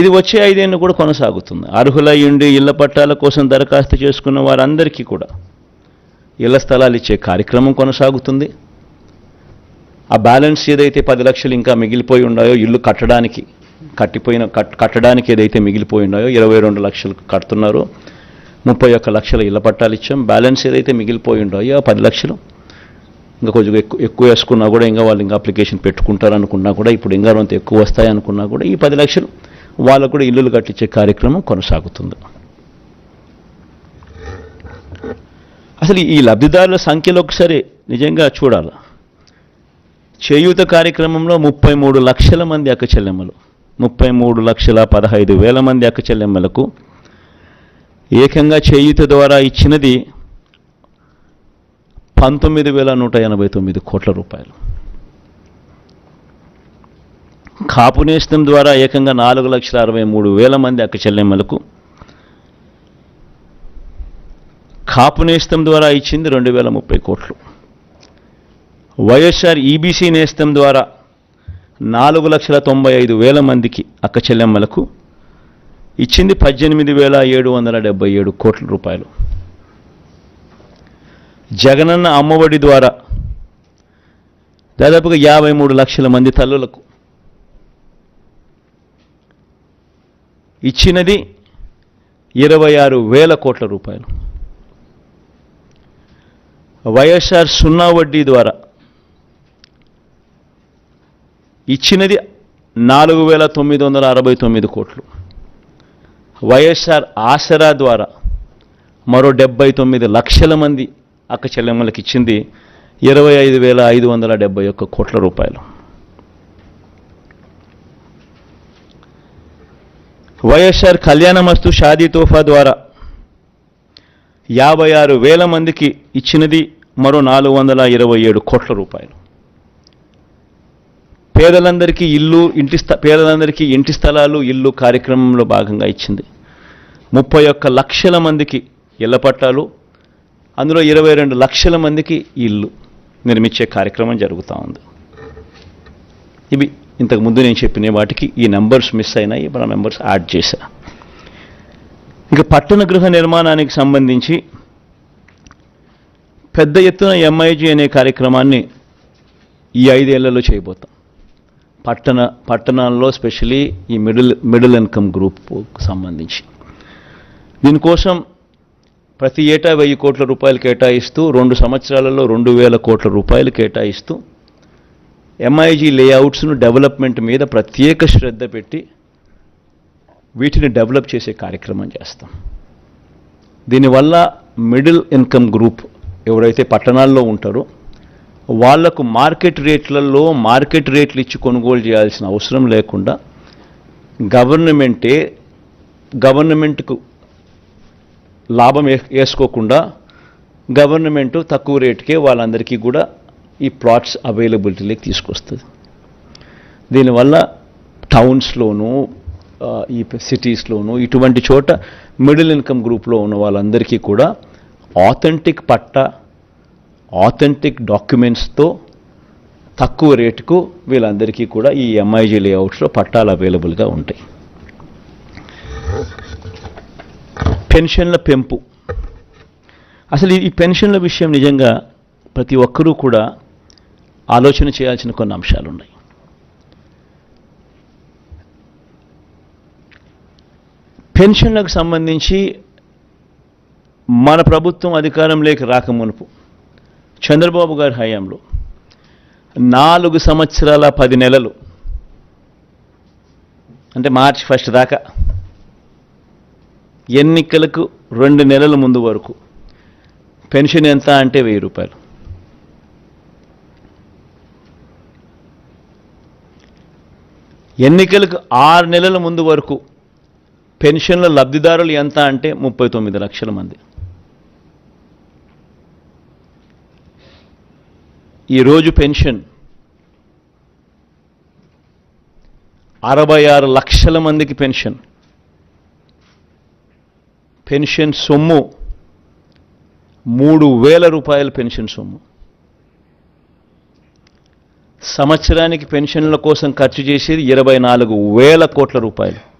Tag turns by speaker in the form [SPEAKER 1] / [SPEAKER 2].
[SPEAKER 1] ఇది వచ్చే ఐదేళ్ళు కూడా కొనసాగుతుంది. అర్హులయ్యుండి ఇళ్ళ పట్టాల కోసం దరఖాస్తు చేసుకున్న వారందరికీ కూడా ఇళ్ళ స్థలాలు ఇచ్చే కార్యక్రమం కొనసాగుతుంది. ఆ బ్యాలెన్స్ ఏదైతే పది లక్షలు ఇంకా మిగిలిపోయి ఉన్నాయో ఇల్లు కట్టడానికి కట్టిపోయిన కట్టడానికి ఏదైతే మిగిలిపోయి ఉన్నాయో ఇరవై రెండు లక్షలు కడుతున్నారో. ముప్పై ఒక్క లక్షల ఇళ్ళ పట్టాలు ఇచ్చాం. బ్యాలెన్స్ ఏదైతే మిగిలిపోయి ఉన్నాయో ఆ పది లక్షలు ఇంకా కొంచెం ఎక్కువ ఎక్కువ వేసుకున్నా కూడా ఇంకా వాళ్ళు ఇంకా అప్లికేషన్ పెట్టుకుంటారు అనుకున్నా కూడా ఇప్పుడు ఇంకా అంత ఎక్కువ వస్తాయి అనుకున్నా కూడా ఈ పది లక్షలు వాళ్ళకు కూడా ఇల్లులు కట్టించే కార్యక్రమం కొనసాగుతుంది. అసలు ఈ లబ్ధిదారుల సంఖ్యలో ఒకసారి నిజంగా చూడాలి. చేయూత కార్యక్రమంలో ముప్పై మూడు లక్షల మంది అక్క చెల్లెమ్మలు ముప్పై మూడు లక్షల పదహైదు వేల మంది అక్క చెల్లెమ్మలకు ఏకంగా చేయూత ద్వారా ఇచ్చినది పంతొమ్మిది వేల నూట ఎనభై తొమ్మిది కోట్ల రూపాయలు. కాపు నేస్తం ద్వారా ఏకంగా నాలుగు లక్షల అరవై మూడు వేల మంది అక్క చెల్లెమ్మలకు కాపు నేస్తం ద్వారా ఇచ్చింది రెండు వేల ముప్పై కోట్లు. వైఎస్ఆర్ ఈబీసీ నేస్తం ద్వారా నాలుగు లక్షల తొంభై ఐదు వేల మందికి అక్క చెల్లెమ్మలకు ఇచ్చింది పద్దెనిమిది వేల ఏడు వందల డెబ్బై ఏడు కోట్ల రూపాయలు. జగనన్న అమ్మఒడి ద్వారా దాదాపుగా యాభై మూడు లక్షల మంది తల్లులకు ఇచ్చినది ఇరవై ఆరు వేల కోట్ల రూపాయలు. వైఎస్ఆర్ సున్నా వడ్డీ ద్వారా ఇచ్చినది నాలుగు వేల తొమ్మిది వందల అరవై తొమ్మిది కోట్లు. వైఎస్ఆర్ ఆసరా ద్వారా మరో డెబ్బై తొమ్మిది లక్షల మంది అక్క చెల్లెమ్మలకు ఇచ్చింది ఇరవై ఐదు వేల ఐదు వందల డెబ్బై ఒక్క కోట్ల రూపాయలు. వైఎస్ఆర్ కళ్యాణమస్తు షాదీ తోఫా ద్వారా యాభై ఆరు వేల మందికి ఇచ్చినది మరో నాలుగు వందల ఇరవై ఏడు కోట్ల రూపాయలు. పేదలందరికీ ఇల్లు ఇంటి పేదలందరికీ ఇంటి స్థలాలు ఇల్లు కార్యక్రమంలో భాగంగా ఇచ్చింది. ముప్పై ఒక్క లక్షల మందికి ఇళ్ళ పట్టాలు అందులో ఇరవై రెండు లక్షల మందికి ఇల్లు నిర్మించే కార్యక్రమం జరుగుతూ ఉంది. ఇవి ఇంతకు ముందు నేను చెప్పిన వాటికి ఈ నెంబర్స్ మిస్ అయినాయి మన నెంబర్స్ యాడ్ చేశా. ఇంకా పట్టణ గృహ నిర్మాణానికి సంబంధించి పెద్ద ఎత్తున ఎంఐజీ అనే కార్యక్రమాన్ని ఈ ఐదేళ్ళలో చేయబోతాం. పట్టణ పట్టణాల్లో స్పెషలీ ఈ మిడిల్ మిడిల్ ఇన్కమ్ గ్రూప్కు సంబంధించి. దీనికోసం ప్రతి ఏటా వెయ్యి కోట్ల రూపాయలు కేటాయిస్తూ రెండు సంవత్సరాలలో రెండు వేల కోట్ల రూపాయలు కేటాయిస్తూ ఎంఐజీ లేఅవుట్స్ను డెవలప్మెంట్ మీద ప్రత్యేక శ్రద్ధ పెట్టి వీటిని డెవలప్ చేసే కార్యక్రమం చేస్తాం. దీనివల్ల మిడిల్ ఇన్కమ్ గ్రూప్ ఎవరైతే పట్టణాల్లో ఉంటారో వాళ్ళకు మార్కెట్ రేట్లలో మార్కెట్ రేట్లు ఇచ్చి కొనుగోలు చేయాల్సిన అవసరం లేకుండా గవర్నమెంటే గవర్నమెంట్కు లాభం వేసుకోకుండా గవర్నమెంట్ తక్కువ రేటుకే వాళ్ళందరికీ కూడా ఈ ప్లాట్స్ అవైలబిలిటీలోకి తీసుకొస్తుంది. దీనివల్ల టౌన్స్లోను ఈ సిటీస్లోను ఇటువంటి చోట మిడిల్ ఇన్కమ్ గ్రూప్లో ఉన్న వాళ్ళందరికీ కూడా ఆథెంటిక్ పట్ట ఆథెంటిక్ డాక్యుమెంట్స్తో తక్కువ రేటుకు వీళ్ళందరికీ కూడా ఈ ఎంఐజీ లేఅవుట్స్లో పట్టాలు అవైలబుల్గా ఉంటాయి. పెన్షన్ల పెంపు. అసలు ఈ పెన్షన్ల విషయం నిజంగా ప్రతి ఒక్కరూ కూడా ఆలోచన చేయాల్సిన కొన్ని అంశాలు ఉన్నాయి. పెన్షన్లకు సంబంధించి మన ప్రభుత్వం అధికారంలోకి రాకమునుపు చంద్రబాబు గారి హయాంలో నాలుగు సంవత్సరాల పది నెలలు అంటే మార్చి ఫస్ట్ దాకా ఎన్నికలకు రెండు నెలల ముందు వరకు పెన్షన్ ఎంత అంటే వెయ్యి రూపాయలు. ఎన్నికలకు ఆరు నెలల ముందు వరకు పెన్షన్ల లబ్ధిదారులు ఎంత అంటే ముప్పై తొమ్మిది లక్షల మంది. ఈరోజు పెన్షన్ అరవై ఆరు లక్షల మందికి పెన్షన్. పెన్షన్ సొమ్ము మూడు వేల రూపాయల పెన్షన్ సొమ్ము. సంవత్సరానికి పెన్షన్ల కోసం ఖర్చు చేసేది ఇరవై నాలుగు వేల కోట్ల రూపాయలు.